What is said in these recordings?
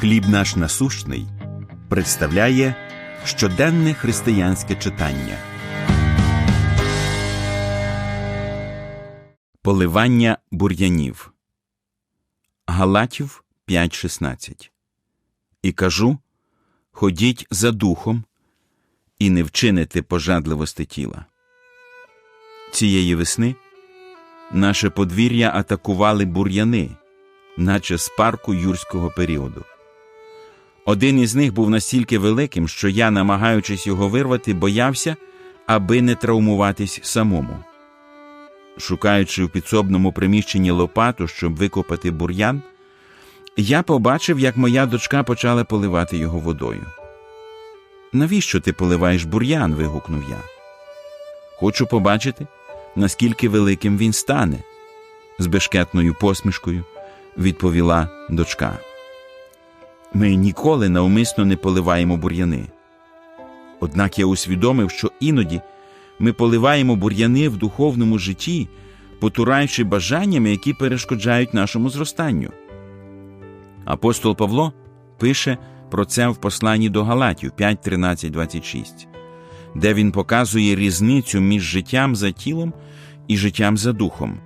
Хліб наш насущний представляє щоденне християнське читання. Поливання бур'янів. Галатів 5.16 І кажу Ходіть за духом і не вчините пожадливости тіла. Цієї весни наше подвір'я атакували бур'яни, наче з парку юрського періоду. Один із них був настільки великим, що я, намагаючись його вирвати, боявся, аби не травмуватись самому. Шукаючи в підсобному приміщенні лопату, щоб викопати бур'ян, я побачив, як моя дочка почала поливати його водою. Навіщо ти поливаєш бур'ян? вигукнув я. Хочу побачити, наскільки великим він стане, з бешкетною посмішкою відповіла дочка. Ми ніколи навмисно не поливаємо бур'яни. Однак я усвідомив, що іноді ми поливаємо бур'яни в духовному житті, потураючи бажаннями, які перешкоджають нашому зростанню. Апостол Павло пише про це в посланні до Галатів 5, 13, 26, де він показує різницю між життям за тілом і життям за духом.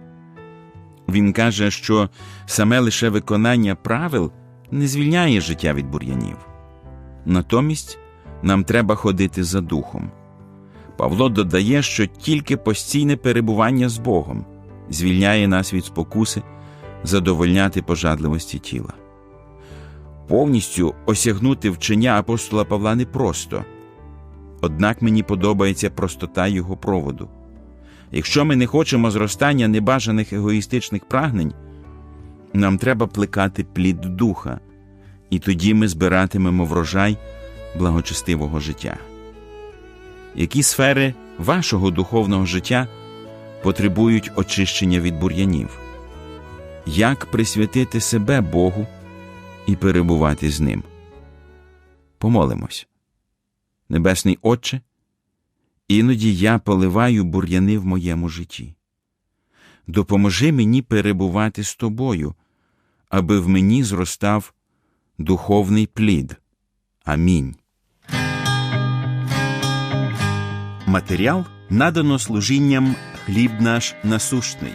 Він каже, що саме лише виконання правил не звільняє життя від бур'янів. Натомість нам треба ходити за духом. Павло додає, що тільки постійне перебування з Богом звільняє нас від спокуси задовольняти пожадливості тіла. Повністю осягнути вчення апостола Павла непросто, однак мені подобається простота його проводу. Якщо ми не хочемо зростання небажаних егоїстичних прагнень, нам треба плекати плід духа, і тоді ми збиратимемо врожай благочестивого життя. Які сфери вашого духовного життя потребують очищення від бур'янів? Як присвятити себе Богу і перебувати з Ним? Помолимось. Небесний Отче, іноді я поливаю бур'яни в моєму житті. Допоможи мені перебувати з тобою, аби в мені зростав духовний плід. Амінь. Матеріал надано служінням хліб наш насущний.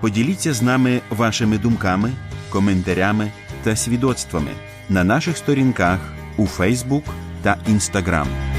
Поділіться з нами вашими думками, коментарями та свідоцтвами на наших сторінках у Фейсбук та Інстаграм.